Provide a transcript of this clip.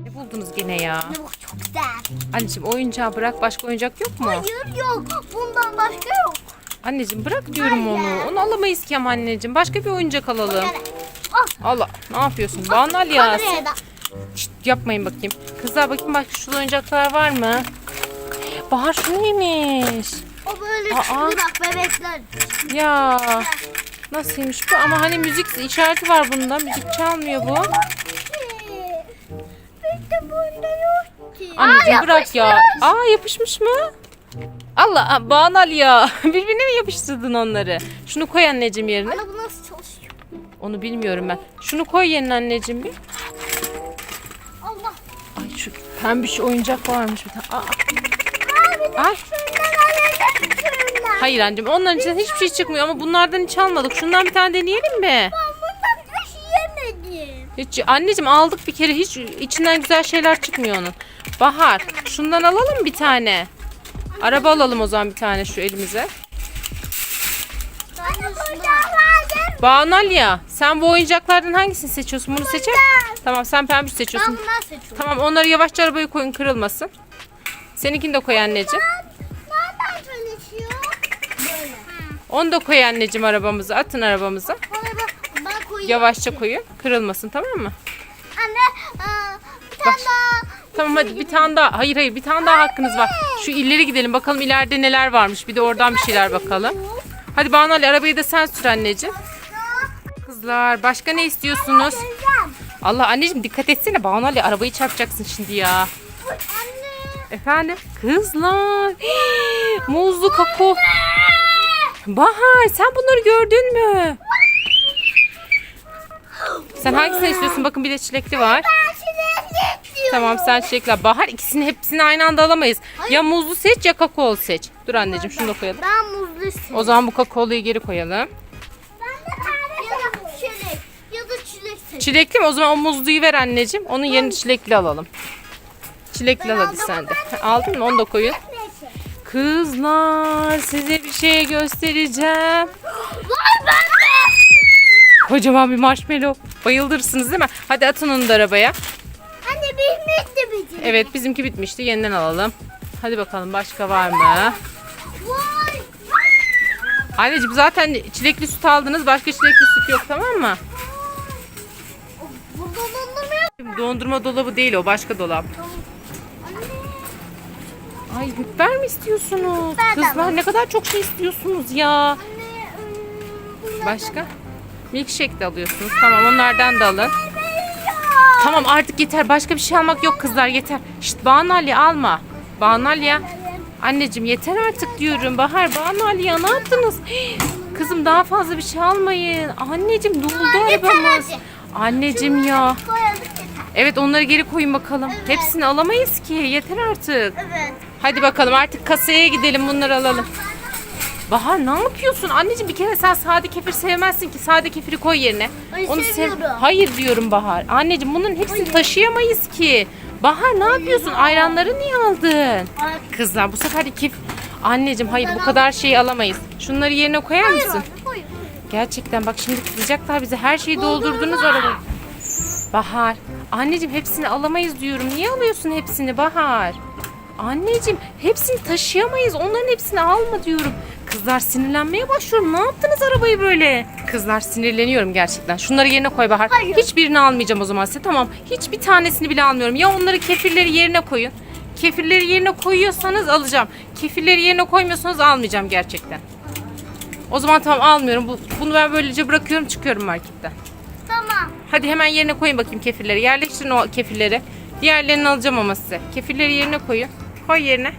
Ne buldunuz gene ya? Bu çok güzel. Anneciğim oyuncağı bırak. Başka oyuncak yok mu? Hayır yok. Bundan başka yok. Anneciğim bırak diyorum Hayır. onu. Onu alamayız ki ama anneciğim. Başka bir oyuncak alalım. Al. Allah ne yapıyorsun? Banal ya. Kameraya da. Şşt, yapmayın bakayım. Kızlar bakayım başka şurada oyuncaklar var mı? Bahar şu neymiş? O böyle Aa. bak bebekler. Ya nasılmış bu? Ama hani müzik işareti var bunda. Müzik çalmıyor bu. Anneciğim bırak ya. Aa yapışmış mı? Allah aa, Banal ya. Birbirine mi yapıştırdın onları? Şunu koy anneciğim yerine. Ana bu nasıl çalışıyor? Onu bilmiyorum ben. Şunu koy yerine anneciğim bir. Allah. Ay şu pembiş oyuncak varmış bir tane. Aa, ay. Hayır anneciğim onların içinden hiçbir şey çıkmıyor ama bunlardan hiç almadık. Şundan bir tane deneyelim mi? Taşıyamadım. Hiç, anneciğim aldık bir kere hiç içinden güzel şeyler çıkmıyor onun. Bahar şundan alalım bir tane. Araba alalım o zaman bir tane şu elimize. Anne burada vardı. Banal ya sen bu oyuncaklardan hangisini seçiyorsun? Bunu seçer. Tamam sen pembiş Ben seçiyorsun. bundan seçiyorum. Tamam onları yavaşça arabaya koyun kırılmasın. Seninkini de koy anneciğim. Nereden çalışıyor? Böyle. Onu da koy anneciğim arabamıza. Atın arabamıza. Bana bak. Ben koyayım. Yavaşça koyun. Kırılmasın tamam mı? Anne aa, bir tane daha. Tamam hadi bir tane daha. Hayır hayır bir tane daha hakkınız var. Şu ileri gidelim bakalım ileride neler varmış. Bir de oradan bir şeyler bakalım. Hadi Banu Ali arabayı da sen sür anneciğim. Kızlar başka ne istiyorsunuz? Allah anneciğim dikkat etsene Banu Ali arabayı çarpacaksın şimdi ya. Anne. Efendim? Kızlar. Muzlu kakao. Bahar sen bunları gördün mü? Sen hangisini istiyorsun? Bakın bir de çilekli var. Ben çilekli istiyorum. Tamam sen çilekli. Bahar ikisini hepsini aynı anda alamayız. Ya muzlu seç ya kakaolu seç. Dur anneciğim şunu da koyalım. Ben muzlu istiyorum. O zaman bu kakaoluyu geri koyalım. Ben de tane ya da çilek. Ya da çilek seçtim. Çilekli mi? O zaman o muzluyu ver anneciğim. Onun yerine çilekli alalım. Çilekli al hadi sen de. Aldın mı? Onu da koyun. Kızlar size bir şey göstereceğim. Kocaman bir marshmallow. Bayılırsınız değil mi? Hadi atın onu da arabaya. Anne bitmişti bizim. Evet bizimki bitmişti. Yeniden alalım. Hadi bakalım başka var mı? Anneciğim zaten çilekli süt aldınız. Başka çilekli süt yok tamam mı? Burada dondurma yok. Dondurma dolabı değil o. Başka dolap. Ay hüpper mi istiyorsunuz? De Kızlar var. ne kadar çok şey istiyorsunuz ya. Anne. ıı, Başka? Milkshake de alıyorsunuz. Tamam onlardan da alın. Tamam artık yeter. Başka bir şey almak yok kızlar yeter. Şşt Banalya alma. Banalya. Anneciğim yeter artık diyorum. Bahar Banalya ne yaptınız? Hii, Kızım daha fazla bir şey almayın. Anneciğim doldu arabamız. Anneciğim ya. Koyalım yeter. Evet onları geri koyun bakalım. Hepsini alamayız ki. Yeter artık. Evet. Hadi bakalım artık kasaya gidelim bunları alalım. Bahar ne yapıyorsun? Anneciğim bir kere sen sade kefir sevmezsin ki. Sade kefiri koy yerine. Ay, sev- seviyorum. Hayır diyorum Bahar. Anneciğim bunun hepsini taşıyamayız ki. Bahar ne yapıyorsun? Ayranları niye aldın? Ay, Kızlar bu sefer de kef... Anneciğim hayır bu kadar şeyi alamayız. Şunları yerine koyar Hayır mısın? anne koy. Gerçekten bak şimdi kızacaklar bize. Her şeyi doldurdunuz arabaya. Bahar. Anneciğim hepsini alamayız diyorum. Niye alıyorsun hepsini Bahar? Anneciğim hepsini taşıyamayız. Onların hepsini alma diyorum. Kızlar sinirlenmeye başlıyorum. Ne yaptınız arabayı böyle? Kızlar sinirleniyorum gerçekten. Şunları yerine koy Bahar. Hayır. Hiçbirini almayacağım o zaman size. Tamam. Hiçbir tanesini bile almıyorum. Ya onları kefirleri yerine koyun. Kefirleri yerine koyuyorsanız alacağım. Kefirleri yerine koymuyorsanız almayacağım gerçekten. O zaman tamam almıyorum. Bu, bunu ben böylece bırakıyorum çıkıyorum marketten. Tamam. Hadi hemen yerine koyun bakayım kefirleri. Yerleştirin o kefirleri. Diğerlerini alacağım ama size. Kefirleri yerine koyun. Koy yerine.